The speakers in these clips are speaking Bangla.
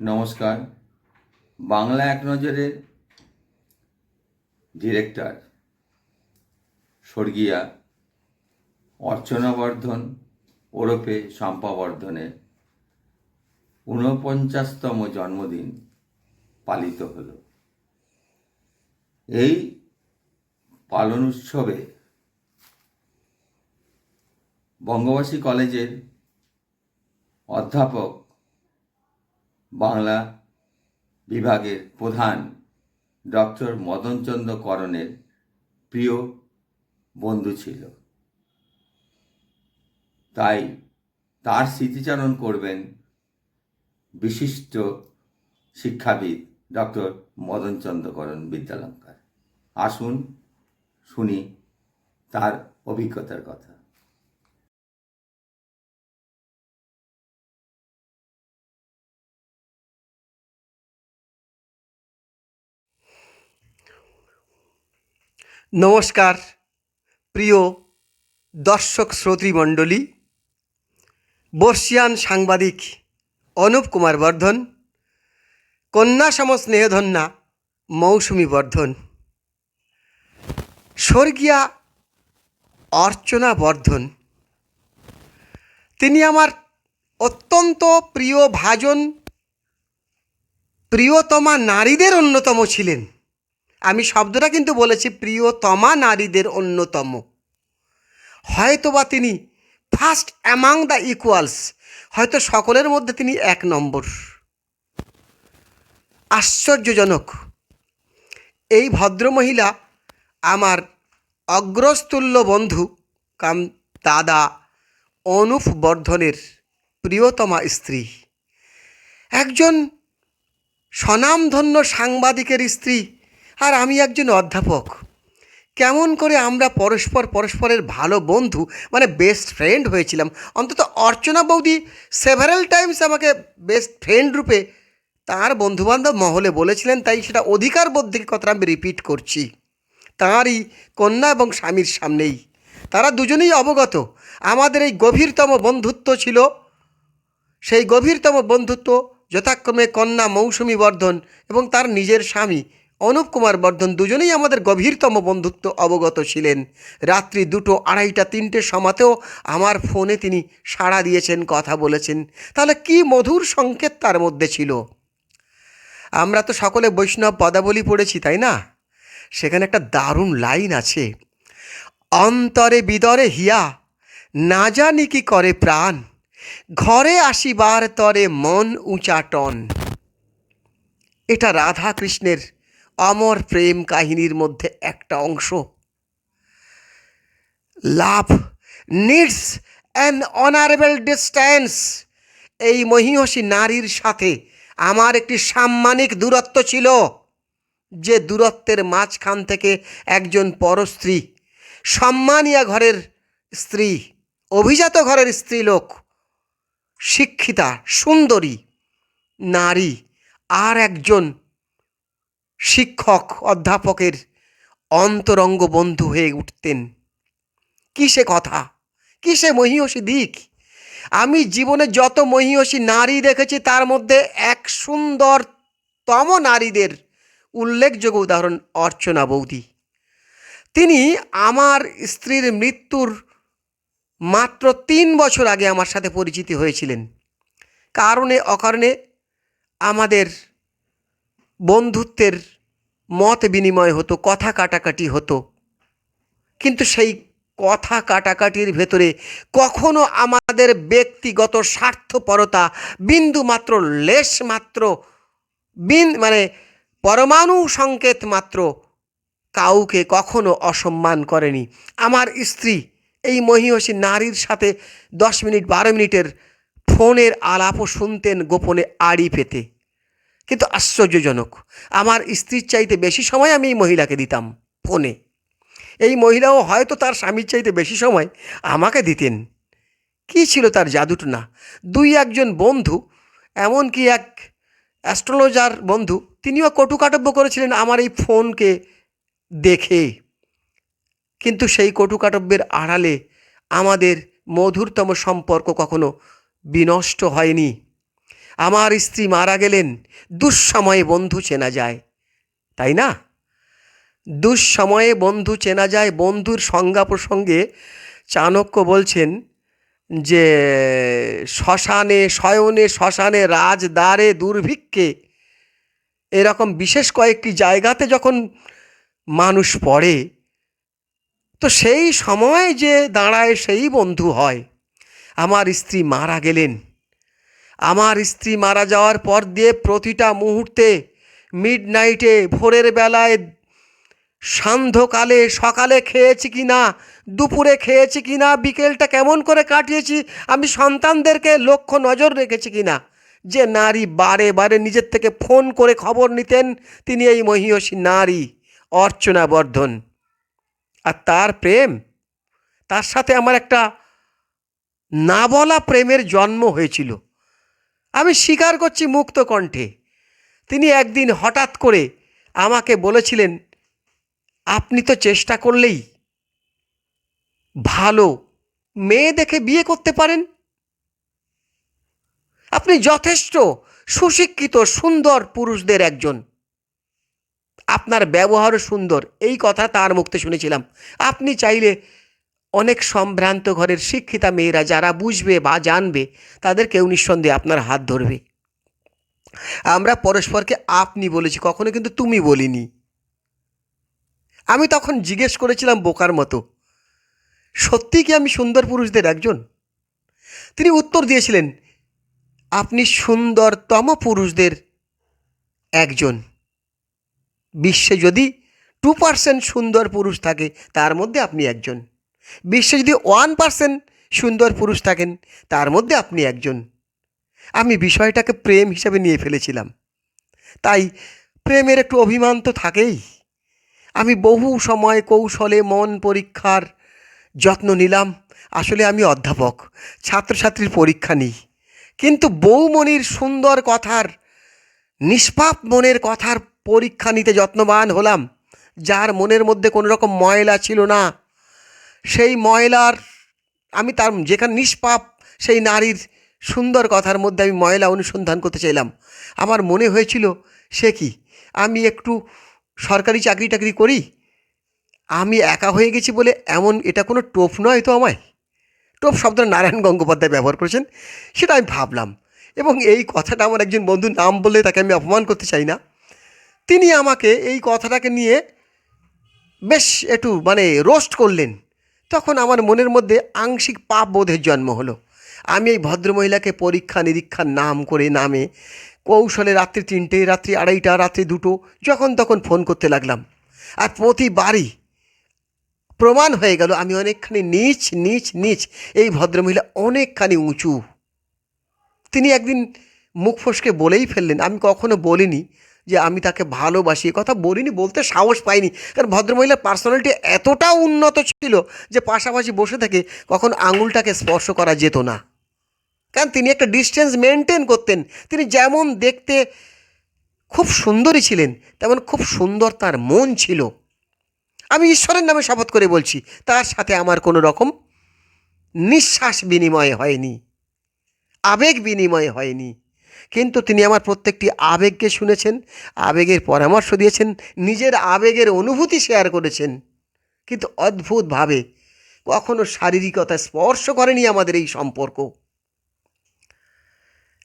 নমস্কার। বাংলা এক নজরের ডিরেক্টর স্বর্গীয়া অর্চনা বর্ধন ওরফে শম্পা বর্ধনের ঊনপঞ্চাশতম জন্মদিন পালিত হল। এই পালন উৎসবে বঙ্গবাসী কলেজের অধ্যাপক বাংলা বিভাগের প্রধান ডক্টর মদনচন্দ্র করণের প্রিয় বন্ধু ছিল। তাই তার স্মৃতিচারণ করবেন বিশিষ্ট শিক্ষাবিদ ডক্টর মদনচন্দ্র করণ বিদ্যালঙ্কার। আসুন শুনি তার অভিজ্ঞতার কথা। নমস্কার, প্রিয় দর্শক শ্রোতৃমণ্ডলী বর্ষিয়ান সাংবাদিক অনুপ কুমার বর্ধন, কন্যা সম স্নেহধন্যা মৌসুমী বর্ধন, স্বর্গীয়া অর্চনা বর্ধন। তিনি আমার অত্যন্ত প্রিয় ভাজন, প্রিয়তমা নারীদের অন্যতম ছিলেন। আমি শব্দটা কিন্তু বলেছি প্রিয়তমা নারীদের অন্যতম। হয়তোবা তিনি ফার্স্ট অ্যামাং দ্য ইকুয়ালস হয়তো সকলের মধ্যে তিনি এক নম্বর। আশ্চর্যজনক, এই ভদ্রমহিলা আমার অগ্রস্তুল্য বন্ধু, কাম দাদা অনুপ বর্ধনের প্রিয়তমা স্ত্রী। একজন স্বনামধন্য সাংবাদিকের স্ত্রী আর আমি একজন অধ্যাপক। কেমন করে আমরা পরস্পর পরস্পরের ভালো বন্ধু মানে বেস্ট ফ্রেন্ড হয়েছিলাম। অন্তত অর্চনা বৌদি সেভারাল টাইমস আমাকে বেস্ট ফ্রেন্ড রূপে তার বন্ধুবান্ধব মহলে বলেছিলেন, তাই সেটা অধিকার বোধ থেকে আমি রিপিট করছি। তাঁরই কন্যা এবং স্বামীর সামনেই। তারা দুজনেই অবগত। আমাদের এই গভীরতম বন্ধুত্ব ছিল। সেই গভীরতম বন্ধুত্ব যথাক্রমে কন্যা মৌসুমী বর্ধন এবং তার নিজের স্বামী অনুপ কুমার বর্ধন দুজনেই আমাদের গভীরতম বন্ধুত্ব অবগত ছিলেন। রাত্রি দুটো আড়াইটা তিনটে সমাতেও আমার ফোনে তিনি সাড়া দিয়েছেন, কথা বলেছেন। তাহলে কি মধুর সংকেত তার মধ্যে ছিল? আমরা তো সকলে বৈষ্ণব পদাবলী পড়েছি, তাই না? সেখানে একটা দারুণ লাইন আছে। অন্তরে বিদরে হিয়া, না জানি কি করে প্রাণ। ঘরে আসিবার তরে মন উচাটন এটা রাধা কৃষ্ণের অমর প্রেম কাহিনীর মধ্যে একটা অংশ। Love needs an honourable distance. এই মহিষী নারীর সাথে আমার একটি সাম্মানিক দূরত্ব ছিল, যে দূরত্বের মাঝখান থেকে একজন পরস্ত্রী, সম্মানিয়া ঘরের স্ত্রী, অভিজাত ঘরের স্ত্রীলোক, শিক্ষিতা, সুন্দরী নারী, আর একজন শিক্ষক অধ্যাপকের অন্তরঙ্গ বন্ধু হয়ে উঠতেন। কি সে কথা? কি সে মহিষী দিক? আমি জীবনে যত মহিষী নারী দেখেছি, তার মধ্যে এক সুন্দরতম নারীদের উল্লেখযোগ্য উদাহরণ অর্চনা বৌদি। তিনি আমার স্ত্রীর মৃত্যুর মাত্র তিন বছর আগে আমার সাথে পরিচিতি হয়েছিলেন। কারণে অকারণে আমাদের বন্ধুত্বের মত বিনিময় হতো, কথা কাটাকাটি হতো। কিন্তু সেই কথা কাটাকাটির ভেতরে কখনো আমাদের ব্যক্তিগত স্বার্থপরতা বিন্দু মাত্র লেশ মাত্র বিন মানে পরমাণু সংকেত মাত্র কাউকে কখনো অসম্মান করেনি। আমার স্ত্রী, এই মহিষী নারীর সাথে দশ মিনিট বারো মিনিটের ফোনের আলাপও শুনতেন গোপনে আড়ি পেতে। কিন্তু আশ্চর্যজনক। আমার স্ত্রীর চাইতে বেশি সময় আমি এই মহিলাকে দিতাম, ফোনে। এই মহিলাও হয়তো তার স্বামীর চাইতে বেশি সময় আমাকে দিতেন। কী ছিল তার জাদুটনা? দুই একজন বন্ধু, এমনকি এক অ্যাস্ট্রোলজার বন্ধু, তিনিও কটুকাটব্য করেছিলেন আমার এই ফোনকে দেখে। কিন্তু সেই কটুকাটব্যের আড়ালে আমাদের মধুরতম সম্পর্ক কখনো বিনষ্ট হয়নি। আমার স্ত্রী মারা গেলেন, দুঃসময়ে বন্ধু চেনা যায়। তাই না? দুঃসময়ে বন্ধু চেনা যায়, বন্ধুর সংজ্ঞা প্রসঙ্গে চাণক্য বলছেন যে, শ্মশানে, শয়নে, শ্মশানে, রাজদ্বারে, দুর্ভিক্ষে এরকম বিশেষ কয়েকটি জায়গাতে যখন মানুষ পড়ে, তো সেই সময় যে দাঁড়ায় সেই বন্ধু হয়। আমার স্ত্রী মারা গেলেন। আমার স্ত্রী মারা যাওয়ার পর দিয়ে প্রতিটা মুহূর্তে মিড নাইটে ভোরের বেলায় সান্ধ্যকালে সকালে খেয়েছি কি না, দুপুরে খেয়েছি কি না, বিকেলটা কেমন করে কাটিয়েছি, আমি সন্তানদেরকে লক্ষ্য নজর রেখেছি কি না? যে নারী বারে বারে নিজের থেকে ফোন করে খবর নিতেন, তিনি এই মহিয়সী নারী অর্চনা বর্ধন আর তার প্রেম, তার সাথে আমার একটা না বলা প্রেমের জন্ম হয়েছিল। আমি স্বীকার করছি মুক্ত কণ্ঠে। তিনি একদিন হঠাৎ করে আমাকে বলেছিলেন, আপনি তো চেষ্টা করলেই ভালো মেয়ে দেখে বিয়ে করতে পারেন। আপনি যথেষ্ট সুশিক্ষিত, সুন্দর পুরুষদের একজন। আপনার ব্যবহারও সুন্দর। এই কথা তার মুক্তে শুনেছিলাম। আপনি চাইলে অনেক সম্ভ্রান্ত ঘরের শিক্ষিতা মেয়েরা যারা বুঝবে বা জানবে তাদের কেউ নিঃসন্দেহে আপনার হাত ধরবে। আমরা পরস্পরকে আপনি বলেছি, কখনো কিন্তু তুমি বলিনি। আমি তখন জিজ্ঞেস করেছিলাম বোকার মতো, সত্যি কি আমি সুন্দর পুরুষদের একজন? তিনি উত্তর দিয়েছিলেন, আপনি সুন্দরতম পুরুষদের একজন। বিশ্বে যদি টু পার্সেন্ট সুন্দর পুরুষ থাকে, তার মধ্যে আপনি একজন। বিশ্বে যদি ওয়ান পার্সেন্ট সুন্দর পুরুষ থাকেন, তার মধ্যে আপনি একজন। আমি বিষয়টাকে প্রেম হিসাবে নিয়ে ফেলেছিলাম। তাই প্রেমের একটু অভিমান তো থাকেই। আমি বহু সময় কৌশলে মন পরীক্ষার যত্ন নিলাম। আসলে আমি অধ্যাপক, ছাত্রছাত্রীর পরীক্ষা নিই। কিন্তু বৌমণির সুন্দর কথার, নিষ্পাপ মনের কথার পরীক্ষা নিতে যত্নবান হলাম, যার মনের মধ্যে কোনো রকম ময়লা ছিল না। সেই ময়লার, আমি তার যেখানে নিষ্পাপ, সেই নারীর সুন্দর কথার মধ্যে আমি ময়লা অনুসন্ধান করতে চাইলাম। আমার মনে হয়েছিল, সে কি? আমি একটু সরকারি চাকরি টাকরি করি? আমি একা হয়ে গেছি বলে এমন এটা কোনো টোপ নয় তো আমায়? টোপ শব্দটা নারায়ণ গঙ্গোপাধ্যায় ব্যবহার করেছেন, সেটা আমি ভাবলাম। এবং এই কথাটা আমার একজন বন্ধু নাম বলে তাকে আমি অপমান করতে চাই না। তিনি আমাকে এই কথাটাকে নিয়ে বেশ একটু মানে রোস্ট করলেন। তখন আমার মনের মধ্যে আংশিক পাপ বোধের জন্ম হলো। আমি এই ভদ্রমহিলাকে পরীক্ষা নিরীক্ষার নাম করে নামে, কৌশলে রাত্রি তিনটে, রাত্রি আড়াইটা, রাত্রি দুটো, যখন তখন ফোন করতে লাগলাম। আর প্রতিবারই প্রমাণ হয়ে গেল, আমি অনেকখানি নিচ নিচ নিচ, এই ভদ্রমহিলা অনেকখানি উঁচু। তিনি একদিন মুখ ফসকে বলেই ফেললেন, আমি কখনো বলিনি। যে আমি তাকে ভালোবাসি, এ কথা বলিনি, বলতে সাহস পাইনি। কারণ ভদ্রমহিলার পার্সোনালিটি এতটা উন্নত ছিল যে পাশাপাশি বসে থেকে কখন আঙুলটাকে স্পর্শ করা যেত না। কারণ তিনি একটা ডিস্টেন্স মেনটেন করতেন। তিনি যেমন দেখতে খুব সুন্দরী ছিলেন, তেমন খুব সুন্দর তার মন ছিল। আমি ঈশ্বরের নামে শপথ করে বলছি, তার সাথে আমার কোনো রকম নিঃশ্বাস বিনিময় হয়নি, আবেগ বিনিময় হয়নি। কিন্তু তিনি আমার প্রত্যেকটি আবেগকে শুনেছেন, আবেগের পরামর্শ দিয়েছেন, নিজের আবেগের অনুভূতি শেয়ার করেছেন। কিন্তু অদ্ভুতভাবে কখনো শারীরিকতা স্পর্শ করেনি আমাদের এই সম্পর্ক।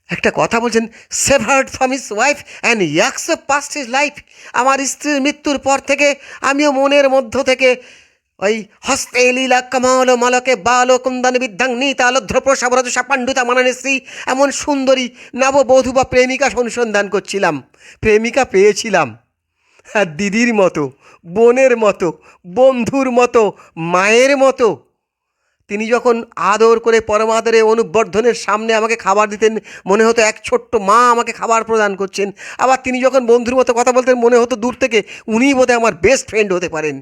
একটা কথা বলছেন severed from his wife and yaks past his life আমার স্ত্রীর মৃত্যুর পর থেকে আমিও মনের মধ্য থেকে ওই হস্তে লীলা কমল মলকে বাল কুন্দন বিদ্যাং নীতালধ্র প্রসাবরত সাপাণ্ডুতা মাননে শ্রী এমন সুন্দরী নববধূ বা প্রেমিকা অনুসন্ধান করছিলাম, প্রেমিকা পেয়েছিলাম। হ্যাঁ দিদির মতো, বোনের মতো, বন্ধুর মতো, মায়ের মতো। তিনি যখন আদর করে পরমাদরে অনুবর্ধনের সামনে আমাকে খাবার দিতেন, মনে হতো এক ছোট্ট মা আমাকে খাবার প্রদান করছেন। আবার তিনি যখন বন্ধুর মতো কথা বলতেন, মনে হতো দূর থেকে উনিই বোধহয় আমার বেস্ট ফ্রেন্ড হতে পারেন।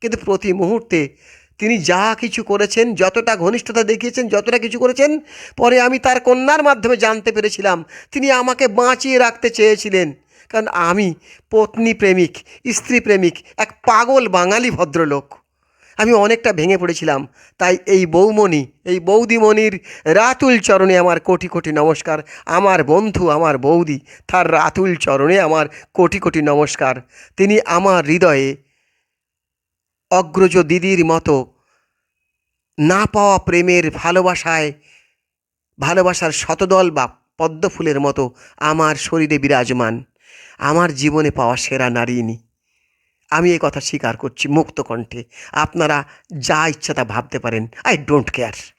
কিন্তু প্রতি মুহূর্তে তিনি যা কিছু করেছেন, যতটা ঘনিষ্ঠতা দেখিয়েছেন, যতটা কিছু করেছেন, পরে আমি তার কন্যার মাধ্যমে জানতে পেরেছিলাম। তিনি আমাকে বাঁচিয়ে রাখতে চেয়েছিলেন। কারণ আমি পত্নী প্রেমিক, স্ত্রী প্রেমিক, এক পাগল বাঙালি ভদ্রলোক। আমি অনেকটা ভেঙে পড়েছিলাম। তাই এই বৌমণি, এই বৌদিমণির রাতুল চরণে আমার কোটি কোটি নমস্কার। আমার বন্ধু, আমার বৌদি, তার রাতুল চরণে আমার কোটি কোটি নমস্কার। তিনি আমার হৃদয়ে অগ্রজ দিদির মতো না পাওয়া প্রেমের ভালোবাসায়, ভালোবাসার শতদল বা পদ্মফুলের মতো আমার শরীরে বিরাজমান, আমার জীবনে পাওয়া সেরা নারীনি। আমি এই কথা স্বীকার করছি মুক্ত কণ্ঠে আপনারা যা ইচ্ছা তা ভাবতে পারেন। I don't care